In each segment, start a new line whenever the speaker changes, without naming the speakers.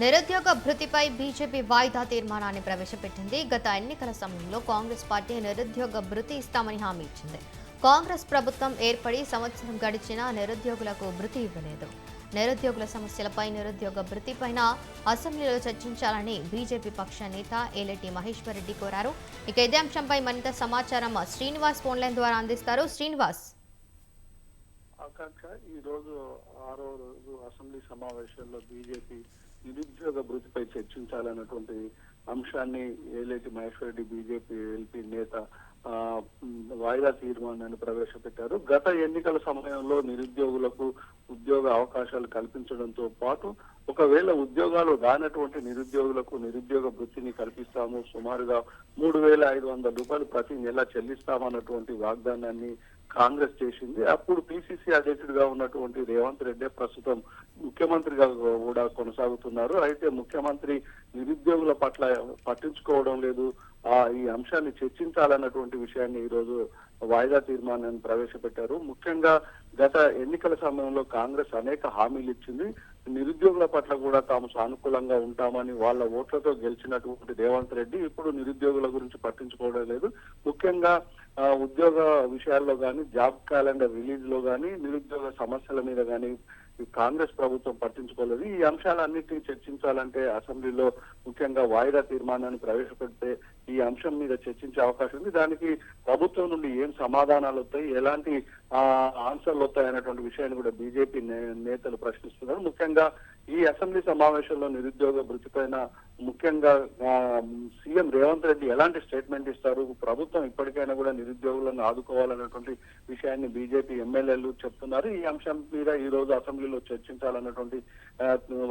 నిరుద్యోగ భృతిపై బీజేపీ వాయిదా తీర్మానాన్ని ప్రవేశపెట్టింది. గత ఎన్నికల సమయంలో కాంగ్రెస్ పార్టీ నిరుద్యోగ భృతి ఇస్తామని హామీ ఇచ్చింది. కాంగ్రెస్ ప్రభుత్వం ఏర్పడి సంవత్సరం గడిచినా నిరుద్యోగులకు భృతి ఇవ్వలేదు. నిరుద్యోగుల సమస్యలపై నిరుద్యోగ భృతిపైన అసెంబ్లీలో చర్చించాలని బీజేపీ పక్ష నేత ఏలటి మహేశ్వర్ రెడ్డి కోరారు. ఇక ఇదే అంశంపై మరింత సమాచారం శ్రీనివాస్ ఫోన్లైన్ ద్వారా అందిస్తారు. శ్రీనివాస్.
ఆకాంక్ష ఈ రోజు ఆరో రోజు అసెంబ్లీ సమావేశాల్లో బీజేపీ నిరుద్యోగ భృతిపై చర్చించాలన్నటువంటి అంశాన్ని ఏలేటి మహేశ్వర్ రెడ్డి బీజేపీ ఎల్పీ నేత ఆ, వాయిదా తీర్మానాన్ని ప్రవేశపెట్టారు. గత ఎన్నికల సమయంలో నిరుద్యోగులకు ఉద్యోగ అవకాశాలు కల్పించడంతో పాటు ఒకవేళ ఉద్యోగాలు రానటువంటి నిరుద్యోగులకు నిరుద్యోగ వృత్తిని కల్పిస్తాము. సుమారుగా మూడు వేల ఐదు వందల రూపాయలు ప్రతి నెల చెల్లిస్తామన్నటువంటి వాగ్దానాన్ని కాంగ్రెస్ చేసింది. అప్పుడు పిసిసి అధ్యక్షుడిగా ఉన్నటువంటి రేవంత్ రెడ్డి ప్రస్తుతం ముఖ్యమంత్రిగా కూడా కొనసాగుతున్నారు. అయితే ముఖ్యమంత్రి నిరుద్యోగుల పట్ల పట్టించుకోవడం లేదు. ఆ ఈ అంశాన్ని చర్చించాలన్నటువంటి విషయాన్ని ఈ రోజు వాయిదా తీర్మానాన్ని ప్రవేశపెట్టారు. ముఖ్యంగా గత ఎన్నికల సమయంలో కాంగ్రెస్ అనేక హామీలు ఇచ్చింది. నిరుద్యోగుల పట్ల కూడా తాము సానుకూలంగా ఉంటామని వాళ్ళ ఓట్లతో గెలిచినటువంటి రేవంత్ రెడ్డి ఇప్పుడు నిరుద్యోగుల గురించి పట్టించుకోవడం లేదు. ముఖ్యంగా ఉద్యోగ విషయాల్లో కానీ జాబ్ క్యాలెండర్ రిలీజ్లో కానీ నిరుద్యోగ సమస్యల మీద కానీ కాంగ్రెస్ ప్రభుత్వం పట్టించుకోలేదు. ఈ అంశాలన్నింటినీ చర్చించాలంటే అసెంబ్లీలో ముఖ్యంగా వాయిదా తీర్మానాన్ని ప్రవేశపెడితే ఈ అంశం మీద చర్చించే అవకాశం ఉంది. దానికి ప్రభుత్వం నుండి ఏం సమాధానాలు వస్తాయి? ఎలాంటి ఆ, ఆన్సర్లు వస్తాయి అనేటువంటి విషయాన్ని కూడా బీజేపీ నే- నేతలు ప్రశ్నిస్తున్నారు. ముఖ్యంగా ఈ అసెంబ్లీ సమావేశంలో నిరుద్యోగ భృతి ముఖ్యంగా సీఎం రేవంత్ రెడ్డి ఎలాంటి స్టేట్మెంట్ ఇస్తారు? ప్రభుత్వం ఇప్పటికైనా కూడా నిరుద్యోగులను ఆదుకోవాలన్నటువంటి విషయాన్ని బీజేపీ ఎమ్మెల్యేలు చెప్తున్నారు. ఈ అంశం మీద ఈ రోజు అసెంబ్లీలో చర్చించాలన్నటువంటి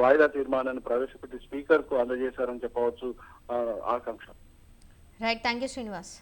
వాయిదా తీర్మానాన్ని ప్రవేశపెట్టి స్పీకర్కు అందజేశారని చెప్పవచ్చు ఆకాంక్ష.
Right thank you Srinivas.